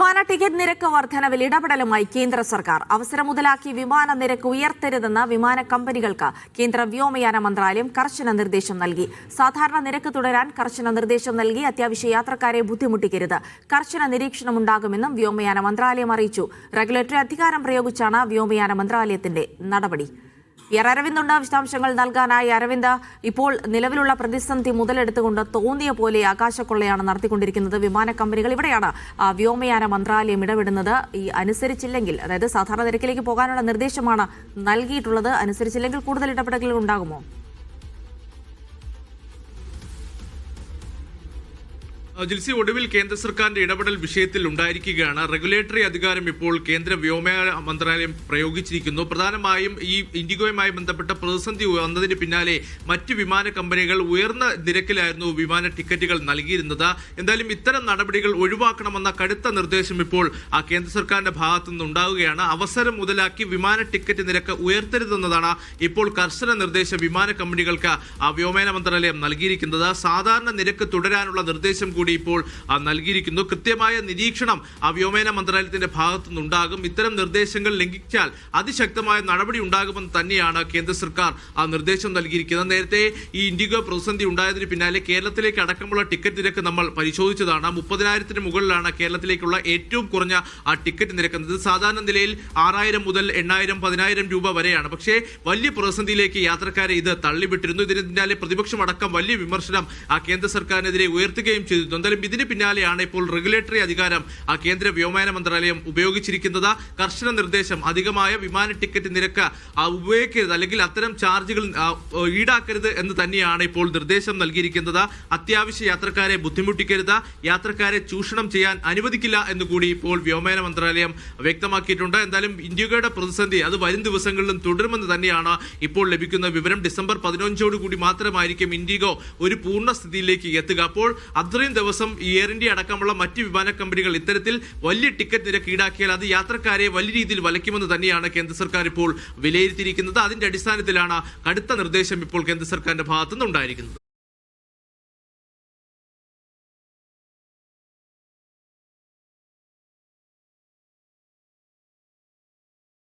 വിമാന ടിക്കറ്റ് നിരക്ക് വർധനവിൽ ഇടപെടലുമായി കേന്ദ്ര സർക്കാർ. അവസരം മുതലാക്കി വിമാന നിരക്ക് ഉയർത്തരുതെന്ന് വിമാന കമ്പനികൾക്ക് കേന്ദ്ര വ്യോമയാന മന്ത്രാലയം കർശന നിർദ്ദേശം നൽകി. സാധാരണ നിരക്ക് തുടരാൻ കർശന നിർദ്ദേശം നൽകി അത്യാവശ്യ യാത്രക്കാരെ ബുദ്ധിമുട്ടിക്കരുത്. കർശന നിരീക്ഷണമുണ്ടാകുമെന്നും വ്യോമയാന മന്ത്രാലയം അറിയിച്ചു. റെഗുലേറ്ററി അധികാരം പ്രയോഗിച്ചാണ് വ്യോമയാന മന്ത്രാലയത്തിന്റെ നടപടി. പി ആർ അരവിന്ദുണ്ട് വിശദാംശങ്ങൾ നൽകാനായി. അരവിന്ദ് ഇപ്പോൾ നിലവിലുള്ള പ്രതിസന്ധി മുതലെടുത്തുകൊണ്ട് തോന്നിയ പോലെ ആകാശക്കൊള്ളയാണ് നടത്തിക്കൊണ്ടിരിക്കുന്നത്. വിമാന കമ്പനികൾ ഇവിടെയാണ് വ്യോമയാന മന്ത്രാലയം ഇടപെടുന്നത്. ഈ അനുസരിച്ചില്ലെങ്കിൽ അതായത് സാധാരണ നിരക്കിലേക്ക് പോകാനുള്ള നിർദ്ദേശമാണ് നൽകിയിട്ടുള്ളത്. അനുസരിച്ചില്ലെങ്കിൽ കൂടുതൽ ഇടപെടലുകൾ ഉണ്ടാകുമോ? ജിൽസി ഒടുവിൽ കേന്ദ്ര സർക്കാരിന്റെ ഇടപെടൽ വിഷയത്തിൽ ഉണ്ടായിരിക്കുകയാണ്. റെഗുലേറ്ററി അധികാരം ഇപ്പോൾ കേന്ദ്ര വ്യോമയാന മന്ത്രാലയം പ്രയോഗിച്ചിരിക്കുന്നു. പ്രധാനമായും ഈ ഇൻഡിഗോയുമായി ബന്ധപ്പെട്ട പ്രതിസന്ധി വന്നതിന് പിന്നാലെ മറ്റ് വിമാന കമ്പനികൾ ഉയർന്ന നിരക്കിലായിരുന്നു വിമാന ടിക്കറ്റുകൾ നൽകിയിരുന്നത്. എന്തായാലും ഇത്തരം നടപടികൾ ഒഴിവാക്കണമെന്ന കടുത്ത നിർദ്ദേശം ഇപ്പോൾ ആ കേന്ദ്ര സർക്കാരിന്റെ ഭാഗത്തു നിന്നുണ്ടാവുകയാണ്. അവസരം മുതലാക്കി വിമാന ടിക്കറ്റ് നിരക്ക് ഉയർത്തരുതെന്നതാണ് ഇപ്പോൾ കർശന നിർദ്ദേശം വിമാന കമ്പനികൾക്ക് ആ വ്യോമയാന മന്ത്രാലയം നൽകിയിരിക്കുന്നത്. സാധാരണ നിരക്ക് തുടരാനുള്ള നിർദ്ദേശം കൂടി ഇപ്പോൾ ആ, നൽകിയിരിക്കുന്നു. കൃത്യമായ നിരീക്ഷണം ആ വ്യോമയാന മന്ത്രാലയത്തിന്റെ ഭാഗത്തു നിന്നുണ്ടാകും ഇത്തരം നിർദ്ദേശങ്ങൾ ലംഘിച്ചാൽ അതിശക്തമായ നടപടി ഉണ്ടാകുമെന്ന് തന്നെയാണ് കേന്ദ്ര സർക്കാർ ആ നിർദ്ദേശം നൽകിയിരിക്കുന്നത്. നേരത്തെ ഈ ഇൻഡിഗോ പ്രതിസന്ധി ഉണ്ടായതിന് പിന്നാലെ കേരളത്തിലേക്ക് അടക്കമുള്ള ടിക്കറ്റ് നിരക്ക് നമ്മൾ പരിശോധിച്ചതാണ്. മുപ്പതിനായിരത്തിന് മുകളിലാണ് കേരളത്തിലേക്കുള്ള ഏറ്റവും കുറഞ്ഞ ആ ടിക്കറ്റ് നിരക്ക് സാധാരണ നിലയിൽ ആറായിരം മുതൽ എണ്ണായിരം പതിനായിരം രൂപ വരെയാണ്. പക്ഷേ വലിയ പ്രതിസന്ധിയിലേക്ക് യാത്രക്കാരെ ഇത് തള്ളിവിട്ടിരുന്നു. ഇതിന് പിന്നാലെ പ്രതിപക്ഷം അടക്കം വലിയ വിമർശനം ആ കേന്ദ്ര സർക്കാരിനെതിരെ ഉയർത്തുകയും ചെയ്തിരുന്നു. എന്തായാലും ഇതിന് പിന്നാലെയാണ് ഇപ്പോൾ റെഗുലേറ്ററി അധികാരം ആ കേന്ദ്ര വ്യോമയാന മന്ത്രാലയം ഉപയോഗിച്ചിരിക്കുന്നത്. കർശന നിർദ്ദേശം അധികമായ വിമാന ടിക്കറ്റ് നിരക്ക് ഉപയോഗിക്കരുത് അല്ലെങ്കിൽ അത്തരം ചാർജുകൾ ഈടാക്കരുത് എന്ന് തന്നെയാണ് ഇപ്പോൾ നിർദ്ദേശം നൽകിയിരിക്കുന്നത്. അത്യാവശ്യ യാത്രക്കാരെ ബുദ്ധിമുട്ടിക്കരുത് യാത്രക്കാരെ ചൂഷണം ചെയ്യാൻ അനുവദിക്കില്ല എന്ന് കൂടി ഇപ്പോൾ വ്യോമയാന മന്ത്രാലയം വ്യക്തമാക്കിയിട്ടുണ്ട്. എന്തായാലും ഇന്ത്യയുടെ പ്രതിസന്ധി അത് വരും ദിവസങ്ങളിലും തുടരുമെന്ന് തന്നെയാണ് ഇപ്പോൾ ലഭിക്കുന്ന വിവരം. ഡിസംബർ പതിനഞ്ചോട് കൂടി മാത്രമായിരിക്കും ഇൻഡിഗോ ഒരു പൂർണ സ്ഥിതിയിലേക്ക് എത്തുക. അപ്പോൾ അത്രയും ദിവസം എയർ ഇന്ത്യ അടക്കമുള്ള മറ്റ് വിമാന കമ്പനികൾ ഇത്തരത്തിൽ വലിയ ടിക്കറ്റ് നിരക്ക് ഈടാക്കിയാൽ അത് യാത്രക്കാരെ വലിയ രീതിയിൽ വലയ്ക്കുമെന്ന് തന്നെയാണ് കേന്ദ്ര സർക്കാർ ഇപ്പോൾ വിലയിരുത്തിയിരിക്കുന്നത്. അതിന്റെ അടിസ്ഥാനത്തിലാണ് കടുത്ത നിർദ്ദേശം ഇപ്പോൾ കേന്ദ്ര സർക്കാരിന്റെ ഭാഗത്തുനിന്ന് ഉണ്ടായിരിക്കുന്നത്